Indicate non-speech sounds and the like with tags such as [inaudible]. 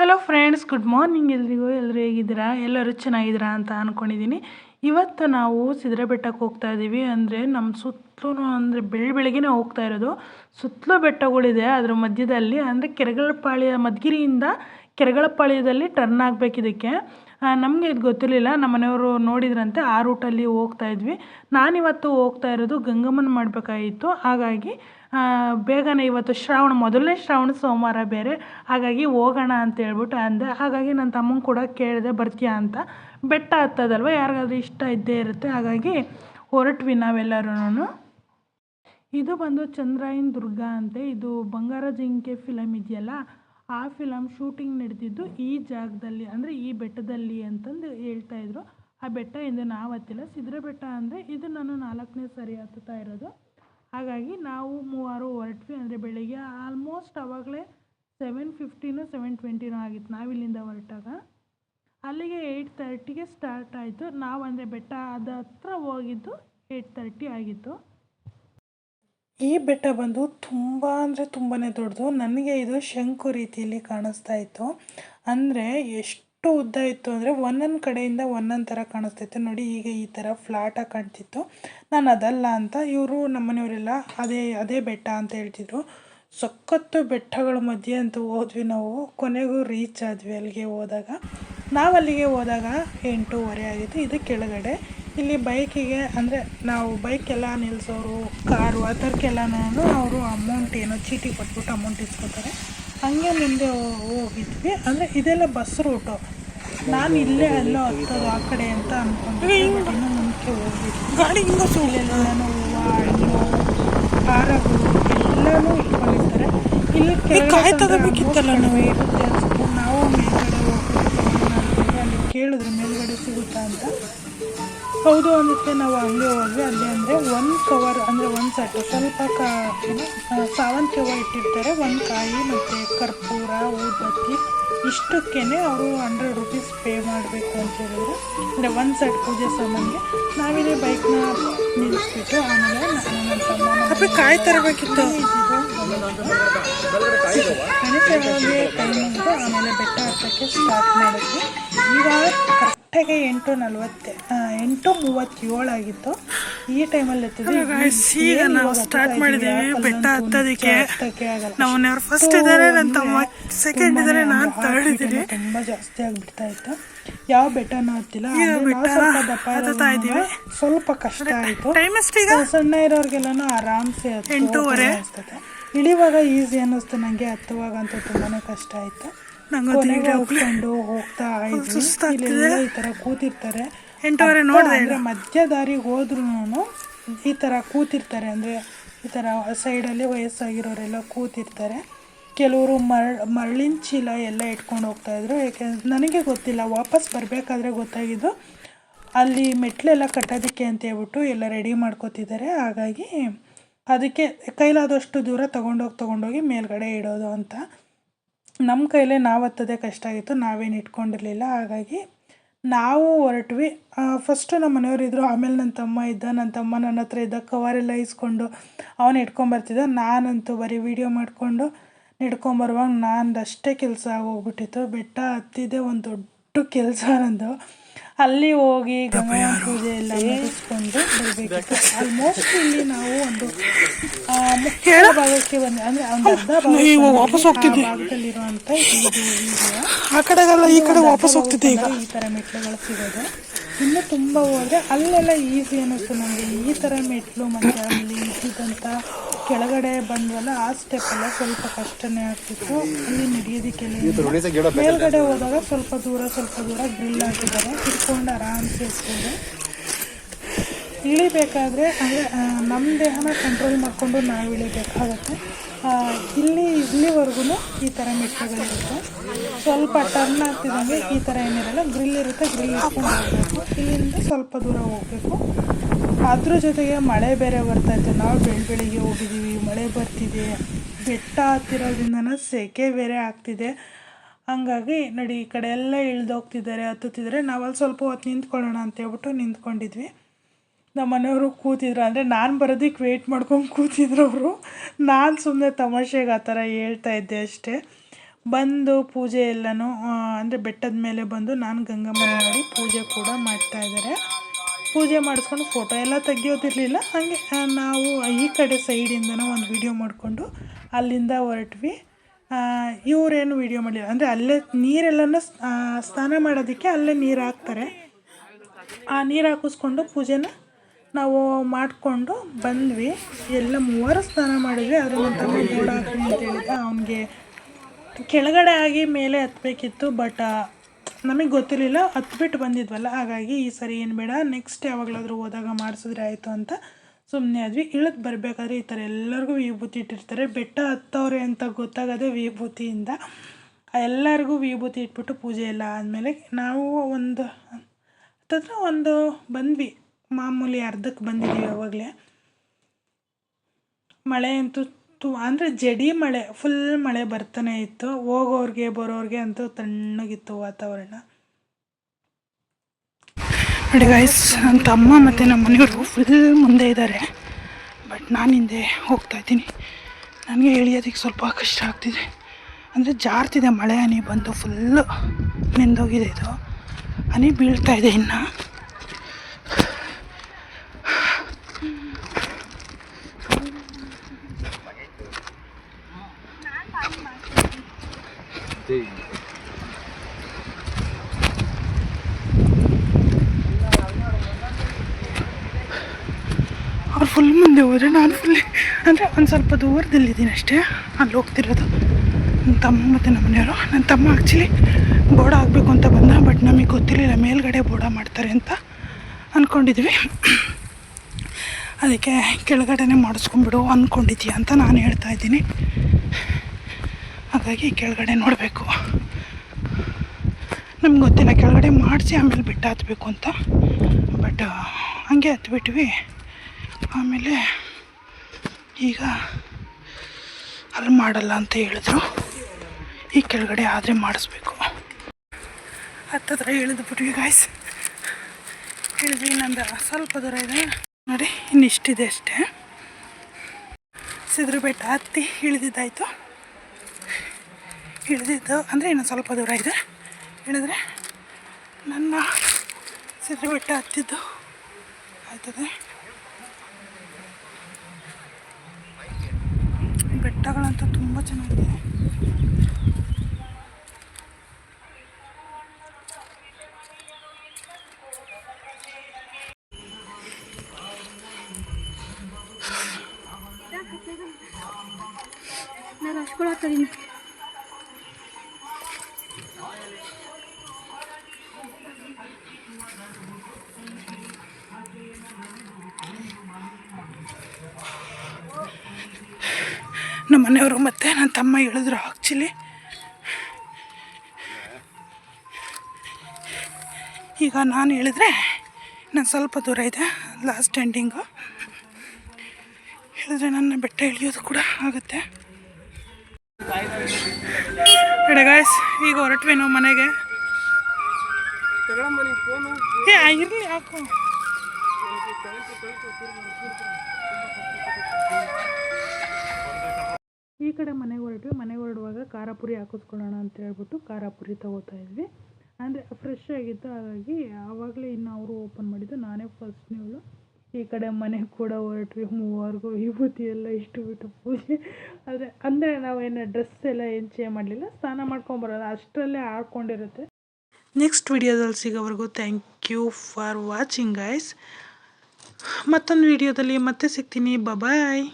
Hello friends good morning ಎಲ್ರಿಗೂ. ಎಲ್ಲರೂ ಹೇಗಿದ್ದೀರಾ? ಎಲ್ಲರೂ ಚೆನ್ನಾಗಿದ್ದೀರಾ ಅಂತ ಅಂದ್ಕೊಂಡಿದ್ದೀನಿ ಇವತ್ತು ನಾವು ಸಿದ್ರ ಬೆಟ್ಟಕ್ಕೆ ಹೋಗ್ತಾ ಇದ್ದೀವಿ. ಅಂದರೆ ನಮ್ಮ ಸುತ್ತಲೂ ಅಂದರೆ ಬೆಳ್ಳಿ ಬೆಳಗ್ಗೆನೇ ಹೋಗ್ತಾ ಇರೋದು. ಸುತ್ತಲೂ ಬೆಟ್ಟಗಳಿದೆ. ಅದರ ಮಧ್ಯದಲ್ಲಿ ಅಂದರೆ ಕೆರೆಗಳಪಾಳ್ಯ ಮಧುಗಿರಿಯಿಂದ ಕೆರೆಗಳಪಾಳ್ಯದಲ್ಲಿ ಟರ್ನ್ ಆಗಬೇಕು ಇದಕ್ಕೆ ನಮಗೆ ಇದು ಗೊತ್ತಿರಲಿಲ್ಲ. ನಮ್ಮ ಮನೆಯವರು ನೋಡಿದ್ರಂತೆ, ಆ ರೂಟಲ್ಲಿ ಹೋಗ್ತಾ ಇದ್ವಿ. ನಾನಿವತ್ತು ಹೋಗ್ತಾ ಇರೋದು ಗಂಗಮ್ಮನ ಮಾಡಬೇಕಾಗಿತ್ತು. ಹಾಗಾಗಿ ಬೇಗನೆ ಇವತ್ತು ಶ್ರಾವಣ, ಮೊದಲನೇ ಶ್ರಾವಣ ಸೋಮವಾರ ಬೇರೆ. ಹಾಗಾಗಿ ಹೋಗೋಣ ಅಂತ ಹೇಳ್ಬಿಟ್ಟು ಅಂದೆ. ಹಾಗಾಗಿ ನನ್ನ ತಮ್ಮನ ಕೂಡ ಕೇಳಿದೆ, ಬರ್ತೀಯಾ ಅಂತ. ಬೆಟ್ಟ ಹತ್ತದಲ್ವ? ಯಾರಿಗಾದ್ರೂ ಇಷ್ಟ ಇದ್ದೇ ಇರುತ್ತೆ. ಹಾಗಾಗಿ ಹೊರಟ್ವಿ ನಾವೆಲ್ಲರೂ ಇದು ಬಂದು ಚಂದ್ರಾಯನ್ ದುರ್ಗ ಅಂತೆ. ಇದು ಬಂಗಾರ ಜಿಂಕೆ ಫಿಲಮ್ ಇದೆಯಲ್ಲ ಆ ಫಿಲಮ್ ಶೂಟಿಂಗ್ ನಡೆದಿದ್ದು ಈ ಜಾಗದಲ್ಲಿ, ಅಂದರೆ ಈ ಬೆಟ್ಟದಲ್ಲಿ ಅಂತಂದು ಹೇಳ್ತಾ ಇದ್ರು. ಆ ಬೆಟ್ಟ ಎಂದು ನಾವು ಹತ್ತಿಲ್ಲ. ಸಿದ್ಧರ ಬೆಟ್ಟ ಅಂದರೆ ಇದು ನಾನು ನಾಲ್ಕನೇ ಸರಿ ಹತ್ತುತ್ತಾ ಇರೋದು. ಹಾಗಾಗಿ ನಾವು ಮೂವರು ಹೊರಟ್ವಿ ಅಂದರೆ ಬೆಳಿಗ್ಗೆ ಆಲ್ಮೋಸ್ಟ್ ಆವಾಗಲೇ ಸೆವೆನ್ ಫಿಫ್ಟೀನು ಸೆವೆನ್ ಟ್ವೆಂಟಿನೂ ಆಗಿತ್ತು ನಾವಿಲ್ಲಿಂದ ಹೊರಟಾಗ. ಅಲ್ಲಿಗೆ ಏಯ್ಟ್ ತರ್ಟಿಗೆ ಸ್ಟಾರ್ಟ್ ಆಯಿತು. ನಾವು ಅಂದರೆ ಬೆಟ್ಟ ಅದ ಹತ್ರ ಹೋಗಿದ್ದು ಏಯ್ಟ್ ತರ್ಟಿ ಆಗಿತ್ತು. ಈ ಬೆಟ್ಟ ಬಂದು ತುಂಬ ಅಂದರೆ ತುಂಬಾ ದೊಡ್ಡದು. ನನಗೆ ಇದು ಶಂಕು ರೀತಿಯಲ್ಲಿ ಕಾಣಿಸ್ತಾ ಇತ್ತು. ಅಂದರೆ ಎಷ್ಟು ಉದ್ದ ಇತ್ತು ಅಂದರೆ ಒಂದೊಂದು ಕಡೆಯಿಂದ ಒಂದೊಂದು ಥರ ಕಾಣಿಸ್ತಾ ಇತ್ತು. ನೋಡಿ ಈಗ ಈ ಥರ ಫ್ಲಾಟಾಗಿ ಕಾಣ್ತಿತ್ತು. ನಾನು ಅದಲ್ಲ ಅಂತ ಇವರು ನಮ್ಮನೆಯವರೆಲ್ಲ ಅದೇ ಅದೇ ಬೆಟ್ಟ ಅಂತ ಹೇಳ್ತಿದ್ರು. ಸಖತ್ತು ಬೆಟ್ಟಗಳ ಮಧ್ಯೆ ಅಂತ ಹೋದ್ವಿ ನಾವು. ಕೊನೆಗೂ ರೀಚ್ ಆದ್ವಿ ಅಲ್ಲಿಗೆ ಹೋದಾಗ. ನಾವು ಅಲ್ಲಿಗೆ ಹೋದಾಗ ಎಂಟೂವರೆ ಆಗಿತ್ತು. ಇದು ಕೆಳಗಡೆ. ಇಲ್ಲಿ ಬೈಕಿಗೆ ಅಂದರೆ ನಾವು ಬೈಕೆಲ್ಲ ನಿಲ್ಲಿಸೋರು ಕಾರು ಆ ಥರಕ್ಕೆಲ್ಲನೂ ಅವರು ಅಮೌಂಟ್ ಏನೋ ಚೀಟಿ ಕೊಟ್ಬಿಟ್ಟು ಅಮೌಂಟ್ ಇಸ್ಕೊತಾರೆ. ಹಂಗೆ ಮುಂದೆ ಹೋಗಿದ್ವಿ. ಅಂದರೆ ಇದೆಲ್ಲ ಬಸ್ ರೂಟು ನಾನು ಇಲ್ಲೇ ಅಲ್ಲೋ ಹತ್ತೋದು ಆ ಕಡೆ ಅಂತ ಇನ್ನೂ ಮುಂದಕ್ಕೆ ಹೋಗಿದ್ವಿ. ಗಾಡಿ ಹಿಂಗೆ ಇಲ್ಲೆಲ್ಲನೂ ಹೂವು ಹಣ್ಣು ಖಾರಗಳು ಎಲ್ಲನೂ ಇಟ್ಕೊಂಡಿರ್ತಾರೆ. ಇಲ್ಲಿ ಕಾಯಿ ತಗೋಬೇಕಿತ್ತಲ್ಲ ನಾವು? ಇರುತ್ತೆ ಅನ್ಸುತ್ತೆ ನಾವು ಮೇಲ್ಗಡೆ ಹೋಗ್ಬಿಟ್ಟು ಅಲ್ಲಿ ಕೇಳಿದ್ರು ಮೇಲ್ಗಡೆ ಸಿಗುತ್ತಾ ಅಂತ ಹೌದು ಅನ್ನಿಸ್ತೆ ನಾವು ಹಂಗೆ ಹೋದ್ವಿ. ಅಲ್ಲಿ ಅಂದರೆ ಒಂದು ಕವರ್ ಅಂದರೆ ಒಂದು ಸೆಟ್ ಸ್ವಲ್ಪ ಕಾ ಸಾವಂತಿಗೆ ಹೂವು ಇಟ್ಟಿರ್ತಾರೆ. ಒಂದು ಕಾಯಿ ಮತ್ತು ಕರ್ಪೂರ ಊದ್ಬತ್ತಿ. ಇಷ್ಟಕ್ಕೇ ಅವರು ಹಂಡ್ರೆಡ್ ರುಪೀಸ್ ಪೇ ಮಾಡಬೇಕು ಅಂತ ಹೇಳಿದ್ರು. ಅಂದರೆ ಒಂದು ಸೆಟ್ ಪೂಜೆ ಸಾಮಾನಿಗೆ. ನಾವಿಲ್ಲಿ ಬೈಕ್ನ ನಿಲ್ಲಿಸ್ಬಿಟ್ಟು ಆಮೇಲೆ ನನ್ನ ತಮ್ಮ ಕಾಯಿ ತರಬೇಕಿತ್ತು. ಟೈಮಿಂಗು ಆಮೇಲೆ ಬೆಟ್ಟ ಹತ್ತಕ್ಕೆ ಸ್ಟಾರ್ಟ್ ಮಾಡಿದ್ವಿ. ಈಗ ಕರೆಕ್ಟಾಗಿ ಎಂಟು ನಲ್ವತ್ತೆ ಎಂಟು ಮೂವತ್ತೇಳು ಆಗಿತ್ತು. ಈ ಟೈಮಲ್ಲಿ ಈಗ ನಾವು ಸ್ಟಾರ್ಟ್ ಮಾಡಿದ್ದೀವಿ ಬೆಟ್ಟ ಹತ್ತೋದಕ್ಕೆ. ನಾವು ಅವ್ರು ಫಸ್ಟ್ ಇದ್ದಾರೆ ನನ್ನ ತಮ್ಮ ಸೆಕೆಂಡ್ ಇದ್ದಾರೆ ನಾನು ಥರ್ಡ್ ಇದ್ದೀನಿ. ತುಂಬಾ ಜಾಸ್ತಿ ಆಗಿಬಿಡ್ತಾ ಇತ್ತು. ಯಾವ ಬೆಟ್ಟನೂ ಹತ್ತಿಲ್ಲ ಈಗ ಹತ್ತುತ್ತಾ ಇದ್ದೀವಿ. ಸ್ವಲ್ಪ ಕಷ್ಟ ಆಯಿತು. ಟೈಮ್ ಎಷ್ಟೀಗ ಸಣ್ಣ ಇರೋರ್ಗೆಲ್ಲನೂ ಆರಾಮ್ಸೆ ಎಂಟೂವರೆ. ಇಳಿವಾಗ ಈಸಿ ಅನ್ನಿಸ್ತು ನನಗೆ ಹತ್ತುವಾಗ ಅಂತೂ ತುಂಬಾ ಕಷ್ಟ ಆಯ್ತು. ಈಗ ಹೋಗ್ಕೊಂಡು ಹೋಗ್ತಾ. [laughs] ಇಲ್ಲೆಲ್ಲ ಈ ತರ ಕೂತಿರ್ತಾರೆ. ಎಂಟೂವರೆ ನೋಡ್ದೆ ಮಧ್ಯ ದಾರಿಗೆ ಹೋದ್ರೂ ಈ ತರ ಕೂತಿರ್ತಾರೆ. ಅಂದ್ರೆ ಈ ತರ ಸೈಡಲ್ಲಿ ವಯಸ್ಸಾಗಿರೋರೆಲ್ಲ ಕೂತಿರ್ತಾರೆ. ಕೆಲವರು ಮರ್ ಮರಳಿನ ಚೀಲ ಎಲ್ಲ ಇಟ್ಕೊಂಡು ಹೋಗ್ತಾ ಇದ್ರು. ಯಾಕೆಂದ್ರೆ ನನಗೆ ಗೊತ್ತಿಲ್ಲ. ವಾಪಸ್ ಬರಬೇಕಾದ್ರೆ ಗೊತ್ತಾಗಿದ್ದು ಅಲ್ಲಿ ಮೆಟ್ಲೆಲ್ಲ ಕಟ್ಟೋದಕ್ಕೆ ಅಂತ ಹೇಳ್ಬಿಟ್ಟು ಎಲ್ಲ ರೆಡಿ ಮಾಡ್ಕೋತಿದ್ದಾರೆ. ಹಾಗಾಗಿ ಅದಕ್ಕೆ ಕೈಲಾದಷ್ಟು ದೂರ ತೊಗೊಂಡೋಗಿ ತೊಗೊಂಡೋಗಿ ಮೇಲ್ಗಡೆ ಇಡೋದು ಅಂತ. ನಮ್ಮ ಕೈಲೇ ನಾವು ಹತ್ತೋದೇ ಕಷ್ಟ ಆಗಿತ್ತು, ನಾವೇನು ಇಟ್ಕೊಂಡಿರಲಿಲ್ಲ. ಹಾಗಾಗಿ ನಾವು ಹೊರಟ್ವಿ. ಫಸ್ಟು ನಮ್ಮ ಮನೆಯವರಿದ್ದರು ಆಮೇಲೆ ನನ್ನ ತಮ್ಮ ಇದ್ದ ನನ್ನ ತಮ್ಮ ನನ್ನ ಹತ್ರ ಇದ್ದ, ಕವರೆಲ್ಲ ಇಸ್ಕೊಂಡು ಅವನು ಇಟ್ಕೊಂಬರ್ತಿದ್ದ ನಾನಂತೂ ಬರೀ ವೀಡಿಯೋ ಮಾಡಿಕೊಂಡು ಹಿಡ್ಕೊಂಬರುವಾಗ ನಾನು ಅಷ್ಟೇ ಕೆಲಸ ಆಗೋಗ್ಬಿಟ್ಟಿತ್ತು. ಬೆಟ್ಟ ಹತ್ತಿದ್ದೆ ಒಂದು ದೊಡ್ಡ ಕೆಲಸ ನಂದು. ಅಲ್ಲಿ ಹೋಗಿ ಗಂಗಾ ಪೂಜೆ ಎಲ್ಲ ಮುಗಿಸ್ಕೊಂಡು ಬರಬೇಕು ಆಲ್ಮೋಸ್ಟ್ ಇಲ್ಲಿ ನಾವು ಒಂದು ಮುಖ್ಯ ಭಾಗಕ್ಕೆ ಬಂದೆ. ಅಂದರೆ ಒಂದು ಅರ್ಧ ಭಾಗ ವಾಪಸ್ ಹೋಗ್ತಿದ್ವಿ. ಭಾಗದಲ್ಲಿರುವಂಥ ಇದು ಆ ಕಡೆಗೆಲ್ಲ ಈ ಕಡೆ ವಾಪಸ್ ಹೋಗ್ತಿದ್ದೆ ಈಗ. ಈ ಥರ ಮೆಟ್ಲುಗಳು ಸಿಗೋದು. ಇನ್ನು ತುಂಬ ಹೋದ್ರೆ ಅಲ್ಲೆಲ್ಲ ಈಸಿ ಅನ್ನಿಸ್ತು ನನಗೆ ಈ ಥರ ಮೆಟ್ಲು ಮತ್ತು ಅಲ್ಲಿ ಇದ್ದಿದ್ದಂಥ ಕೆಳಗಡೆ ಬಂದ್ವಲ್ಲ ಆ ಸ್ಟೆಪ್ ಎಲ್ಲ ಸ್ವಲ್ಪ ಕಷ್ಟನೇ ಆಗ್ತಿತ್ತು. ಅಲ್ಲಿ ನಡೆಯೋದಕ್ಕೆಲ್ಲ ಮೇಲ್ಗಡೆ ಹೋದಾಗ ಸ್ವಲ್ಪ ದೂರ ಸ್ವಲ್ಪ ದೂರ ಗ್ರಿಲ್ ಹಾಕಿದ್ದಾರೆ ಇಟ್ಕೊಂಡು ಆರಾಮ್ಸೆ ಇರ್ಬೋದು. ಇಳಿಬೇಕಾದ್ರೆ, ಅಂದರೆ ನಮ್ಮ ದೇಹನ ಕಂಟ್ರೋಲ್ ಮಾಡಿಕೊಂಡು ನಾವು ಇಳಿಬೇಕಾಗತ್ತೆ. ಇಲ್ಲಿ ಇಲ್ಲಿವರೆಗೂ ಈ ಥರ ಮೆಟ್ಟಿಗಳಿರುತ್ತೆ ಸ್ವಲ್ಪ ಟರ್ನ್ ಆಗ್ತಿದ್ದಂಗೆ ಈ ಥರ ಏನಿರಲ್ಲ ಗ್ರಿಲ್ ಇರುತ್ತೆ ಗ್ರಿಲ್ ಇಟ್ಕೊಂಡು ಹೋಗಬೇಕು. ಇಲ್ಲಿಂದ ಸ್ವಲ್ಪ ದೂರ ಹೋಗಬೇಕು. ಅದ್ರ ಜೊತೆಗೆ ಮಳೆ ಬೇರೆ ಬರ್ತಾ ಇತ್ತು. ನಾವು ಬೆಳ ಬೆಳಿಗ್ಗೆ ಹೋಗಿದ್ದೀವಿ ಮಳೆ ಬರ್ತಿದೆ. ಬೆಟ್ಟ ಹತ್ತಿರೋದ್ರಿಂದನೂ ಸೆಕೆ ಬೇರೆ ಆಗ್ತಿದೆ. ಹಂಗಾಗಿ ನೋಡಿ, ಈ ಕಡೆ ಎಲ್ಲ ಇಳ್ದೋಗ್ತಿದ್ದಾರೆ, ಹತ್ತುತ್ತಿದ್ದಾರೆ. ನಾವಲ್ಲಿ ಸ್ವಲ್ಪ ಹೊತ್ತು ನಿಂತ್ಕೊಳ್ಳೋಣ ಅಂತ ಹೇಳ್ಬಿಟ್ಟು ನಿಂತ್ಕೊಂಡಿದ್ವಿ. ನಮ್ಮ ಮನೆಯವರು ಕೂತಿದ್ರು. ಅಂದರೆ ನಾನು ಬರೋದಕ್ಕೆ ವೆಯ್ಟ್ ಮಾಡ್ಕೊಂಡು ಕೂತಿದ್ರು ಅವರು. ನಾನು ಸುಮ್ಮನೆ ತಮಾಷೆಗೆ ಆ ಥರ ಹೇಳ್ತಾ ಇದ್ದೆ ಅಷ್ಟೇ. ಬಂದು ಪೂಜೆ ಎಲ್ಲನೂ ಅಂದರೆ ಬೆಟ್ಟದ ಮೇಲೆ ಬಂದು ನಾನು ಗಂಗಮ್ಮ ಮಾಡಿ ಪೂಜೆ ಕೂಡ ಮಾಡ್ತಾ ಇದ್ದಾರೆ. ಪೂಜೆ ಮಾಡಿಸ್ಕೊಂಡು ಫೋಟೋ ಎಲ್ಲ ತೆಗಿಯೋದಿರಲಿಲ್ಲ. ಹಾಗೆ ನಾವು ಈ ಕಡೆ ಸೈಡಿಂದನೂ ಒಂದು ವಿಡಿಯೋ ಮಾಡಿಕೊಂಡು ಅಲ್ಲಿಂದ ಹೊರಟ್ವಿ. ಇವರೇನು ವಿಡಿಯೋ ಮಾಡಿಲ್ಲ ಅಂದರೆ ಅಲ್ಲೇ ನೀರೆಲ್ಲನೂ ಸ್ನಾನ ಮಾಡೋದಕ್ಕೆ ಅಲ್ಲೇ ನೀರು ಹಾಕ್ತಾರೆ. ಆ, ನೀರು ಹಾಕಿಸ್ಕೊಂಡು ಪೂಜೆನ ನಾವು ಮಾಡಿಕೊಂಡು ಬಂದ್ವಿ. ಎಲ್ಲ ಮೂವರು ಸ್ನಾನ ಮಾಡಿದ್ವಿ. ನನ್ನ ತಮ್ಮ ಅಂತ ಹೇಳಿದ ಅವನಿಗೆ ಕೆಳಗಡೆ ಆಗಿ ಮೇಲೆ ಹತ್ತಬೇಕಿತ್ತು ಬಟ್ ನಮಗೆ ಗೊತ್ತಿರಲಿಲ್ಲ. ಹತ್ಬಿಟ್ಟು ಬಂದಿದ್ವಲ್ಲ. ಹಾಗಾಗಿ ಈ ಸರಿ ಏನು ಬೇಡ ನೆಕ್ಸ್ಟ್ ಯಾವಾಗಲಾದರೂ ಹೋದಾಗ ಮಾಡಿಸಿದ್ರೆ ಆಯಿತು ಅಂತ ಸುಮ್ಮನೆ ಆದ್ವಿ. ಇಳಿದು ಬರಬೇಕಾದ್ರೆ ಈ ಥರ ಎಲ್ಲರಿಗೂ ವಿಭೂತಿ ಇಟ್ಟಿರ್ತಾರೆ. ಬೆಟ್ಟ ಹತ್ತವ್ರೆ ಅಂತ ಗೊತ್ತಾಗದೆ ವಿಭೂತಿಯಿಂದ ಎಲ್ಲರಿಗೂ ವಿಭೂತಿ ಇಟ್ಬಿಟ್ಟು ಪೂಜೆ ಎಲ್ಲ ಆದಮೇಲೆ ನಾವು ಒಂದು ಹತ್ತತ್ರ ಒಂದು ಬಂದ್ವಿ. ಮಾಮೂಲಿ ಅರ್ಧಕ್ಕೆ ಬಂದಿದ್ದೀವಿ ಯಾವಾಗಲೇ ಮಳೆ ಅಂತೂ ತು, ಅಂದರೆ ಜಡಿ ಮಳೆ ಫುಲ್ ಮಳೆ ಬರ್ತಾನೆ ಇತ್ತು. ಹೋಗೋರಿಗೆ, ಬರೋರಿಗೆ ಅಂತೂ ತಣ್ಣಗಿತ್ತು ವಾತಾವರಣ. ನೋಡಿ ಗೈಸ್ ನನ್ನ ತಮ್ಮ ಮತ್ತು ನಮ್ಮ ಮನೆಯವರು ಫುಲ್ ಮುಂದೆ ಇದ್ದಾರೆ ಬಟ್ ನಾನು ಹಿಂದೆ ಹೋಗ್ತಾ ಇದ್ದೀನಿ. ನನಗೆ ಇಳಿಯೋದಕ್ಕೆ ಸ್ವಲ್ಪ ಕಷ್ಟ ಆಗ್ತಿದೆ. ಅಂದರೆ ಜಾರ್ತಿದೆ ಮಳೆ ಹನಿ ಬಂದು ಫುಲ್ಲು ನೆಂದೋಗಿದೆ ಇದು. ಹನಿ ಬೀಳ್ತಾ ಇದೆ ಇನ್ನು ಅವ್ರು ಫುಲ್ ಮುಂದೆ ಹೋದರೆ ನಾನು ಫುಲ್ ಅಂದರೆ ಒಂದು ಸ್ವಲ್ಪ ದೂರದಲ್ಲಿದ್ದೀನಿ ಅಷ್ಟೇ. ಅಲ್ಲಿ ಹೋಗ್ತಿರೋದು. ನನ್ನ ತಮ್ಮ ಮತ್ತು ನಮ್ಮ ಮನೆಯವರು. ನನ್ನ ತಮ್ಮ ಆ್ಯಕ್ಚುಲಿ ಬೋಡ ಆಗಬೇಕು ಅಂತ ಬಂದ ಬಟ್ ನಮಗೆ ಗೊತ್ತಿರಲಿಲ್ಲ. ಮೇಲ್ಗಡೆ ಬೋಡ ಮಾಡ್ತಾರೆ ಅಂತ ಅಂದ್ಕೊಂಡಿದ್ವಿ ಅದಕ್ಕೆ ಕೆಳಗಡೆನೇ ಮಾಡಿಸ್ಕೊಂಬಿಡು ಅಂದ್ಕೊಂಡಿದ್ದೀಯ ಅಂತ ನಾನು ಹೇಳ್ತಾ ಇದ್ದೀನಿ. ಹಾಗಾಗಿ ಕೆಳಗಡೆ ನೋಡಬೇಕು. ನಮ್ಗೆ ಗೊತ್ತಿಲ್ಲ. ಕೆಳಗಡೆ ಮಾಡಿಸಿ ಆಮೇಲೆ ಬಿಟ್ಟು ಹತ್ಬೇಕು ಅಂತ. ಬಟ್ ಹಂಗೆ ಹತ್ಬಿಟ್ವಿ. ಆಮೇಲೆ ಈಗ ಅಲ್ಲಿ ಮಾಡಲ್ಲ ಅಂತ ಹೇಳಿದ್ರು. ಈ ಕೆಳಗಡೆ ಆದರೆ ಮಾಡಿಸ್ಬೇಕು. ಹತ್ತತ್ರ ಇಳಿದು ಬಿಟ್ವಿ ಗಾಯ್ಸ್ ಇಳಿದ್ವಿ ಇನ್ನೊಂದು ಸ್ವಲ್ಪ ದೂರ ಇದೆ. ನೋಡಿ, ಇನ್ನಿಷ್ಟಿದೆ ಅಷ್ಟೇ. ಸಿದ್ರು ಬೆಟ್ಟ ಹತ್ತಿ ಇಳಿದಿದ್ದಾಯಿತು. ಇಳಿದಿದ್ದು ಅಂದರೆ ಇನ್ನೊಂದು ಸ್ವಲ್ಪ ದೂರ ಇದೆ. ಇಳಿದ್ರೆ ನನ್ನ ಸಿದ್ರು ಬೆಟ್ಟ ಹತ್ತಿದ್ದು ಆಯ್ತದೆ. ಬೆಟ್ಟಗಳಂತೂ ತುಂಬ ಚೆನ್ನಾಗಿದೆ ನಾನು ಹಚ್ಕೊಳತ್ತೀನಿ ನಮ್ಮ ಮನೆಯವರು ಮತ್ತು ನನ್ನ ತಮ್ಮ ಹೇಳಿದ್ರು ಆ್ಯಕ್ಚುಲಿ ಈಗ ನಾನು ಹೇಳಿದ್ರೆ ನಾನು ಸ್ವಲ್ಪ ದೂರ ಇದೆ ಲಾಸ್ಟ್ ಎಂಡಿಂಗು ಹೇಳಿದ್ರೆ ನನ್ನ ಬೆಟ್ಟ ಇಳಿಯೋದು ಕೂಡ ಆಗುತ್ತೆ. ಗಾಯ್ಸ್ ಈಗ ಹೊರಟ್ವಿ ನಾವು ಮನೆಗೆ. ಏ, ಇರಲಿ ಯಾಕೋ ಕಡೆ ಮನೆಗೆ ಹೊರಟ್ವಿ ಮನೆಗೆ ಹೊರಡುವಾಗ ಖಾರ ಪುರಿ ಹಾಕಿಸ್ಕೊಳ್ಳೋಣ ಅಂತ ಹೇಳ್ಬಿಟ್ಟು ಖಾರ ಪುರಿ ತಗೋತಾ ಇದ್ವಿ. ಅಂದರೆ ಫ್ರೆಶ್ ಆಗಿತ್ತು ಹಾಗಾಗಿ ಆವಾಗಲೇ ಇನ್ನು ಅವರು ಓಪನ್ ಮಾಡಿದ್ದು, ನಾನೇ ಫಸ್ಟ್ ನೀವು ಈ ಕಡೆ ಮನೆಗೆ ಕೂಡ ಹೊರಟ್ವಿ, ಮೂವರೆಗೂ ವಿಭೂತಿ ಎಲ್ಲ ಇಷ್ಟು ಬಿಟ್ಟು ಪೂಜೆ. ಆದರೆ, ಅಂದರೆ ನಾವೇನು ಡ್ರೆಸ್ ಎಲ್ಲ ಏನು ಚೇಂಜ್ ಮಾಡಲಿಲ್ಲ, ಸ್ನಾನ ಮಾಡ್ಕೊಂಬರೋಲ್ಲ ಅಷ್ಟರಲ್ಲೇ ಆಡ್ಕೊಂಡಿರುತ್ತೆ. ನೆಕ್ಸ್ಟ್ ವಿಡಿಯೋದಲ್ಲಿ ಸಿಗೋವರೆಗೂ thank you for watching guys ಮತ್ತೊಂದು ವಿಡಿಯೋದಲ್ಲಿ ಮತ್ತೆ ಸಿಗ್ತೀನಿ. ಬಾಯ್